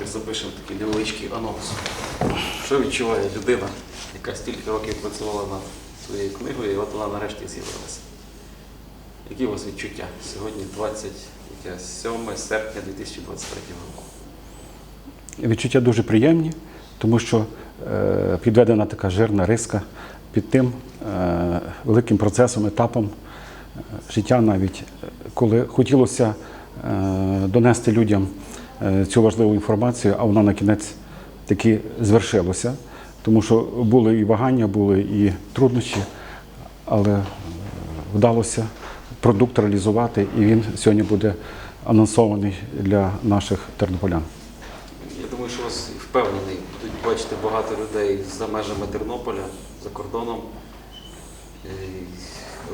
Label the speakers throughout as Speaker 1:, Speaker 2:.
Speaker 1: Не запишемо такий невеличкий анонс. Що відчуває людина, яка стільки років працювала над своєю книгою, і от вона нарешті з'явилася. Які у вас відчуття? Сьогодні 27 серпня 2023 року.
Speaker 2: Відчуття дуже приємні, тому що е, підведена така жирна риска під тим е, великим процесом, етапом е, життя навіть, е, коли хотілося е, донести людям цю важливу інформацію, а вона на кінець таки звершилася. Тому що були і вагання, були і труднощі, але е, вдалося продукт реалізувати, і він сьогодні буде анонсований для наших тернополян.
Speaker 1: Я думаю, що вас впевнений, будуть бачити багато людей за межами Тернополя, за кордоном. Е,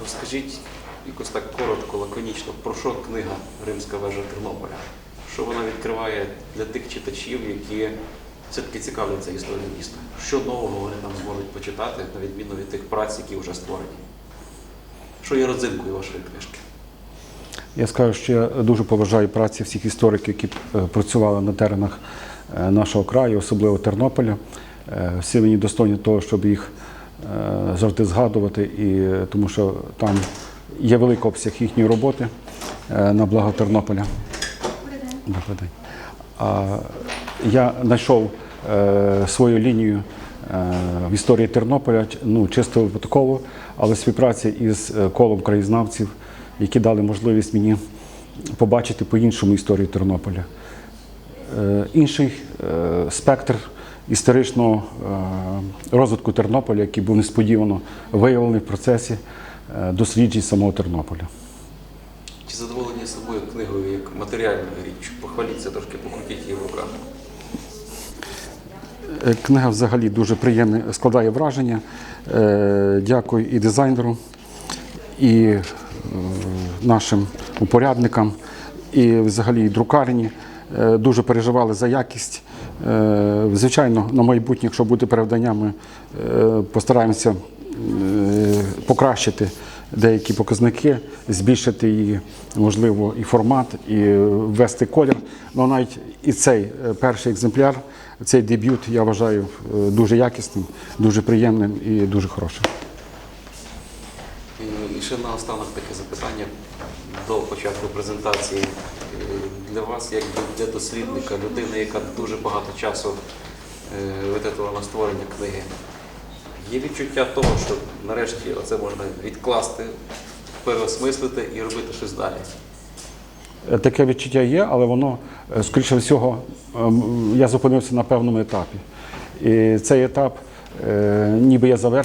Speaker 1: Розкажіть якось так коротко, лаконічно, про що книга Римська вежа Тернополя? Що вона відкриває для тих читачів, які все-таки цікавляться історією міста? Що нового вони там зможуть почитати, на відміну від тих праць, які вже створені? Що є родзинкою вашої книжки?
Speaker 2: Я скажу, що я дуже поважаю праці всіх істориків, які е, працювали на теренах е, нашого краю, особливо Тернополя. Е, Всі мені достойні того, щоб їх завжди згадувати, і тому що там є великий обсяг їхньої роботи на благо Тернополя. Добрий день. Я знайшов е, свою лінію е, в історії Тернополя, ну, чисто випадково, але співпраці із е, колом краєзнавців, які дали можливість мені побачити по-іншому історію Тернополя. Е, інший е, спектр історичного е, розвитку Тернополя, який був несподівано виявлений в процесі досліджень самого Тернополя.
Speaker 1: Чи задоволені собою книгою як матеріальною річчю? Похваліться трошки, покрутіть її в руках.
Speaker 2: Е, Книга взагалі дуже приємне, складає враження. Е, Дякую і дизайнеру, і е, нашим упорядникам, і взагалі і друкарні. Дуже переживали за якість. Звичайно, на майбутнє, якщо буде перевдання, ми постараємося покращити деякі показники, збільшити її, можливо, і формат, і ввести колір. Ну навіть і цей е, перший екземпляр, цей дебют, я вважаю е, дуже якісним, дуже приємним і дуже хорошим.
Speaker 1: І- ще наостанок таке запитання до початку презентації. Е, Для вас, як для дослідника, людини, яка дуже багато часу е, витратила на створення книги, є відчуття того, що нарешті це можна відкласти, переосмислити і робити щось далі.
Speaker 2: Е, Таке відчуття є, але воно, е, скоріше всього, ем, я зупинився на певному етапі. І цей етап е, ніби я завершений.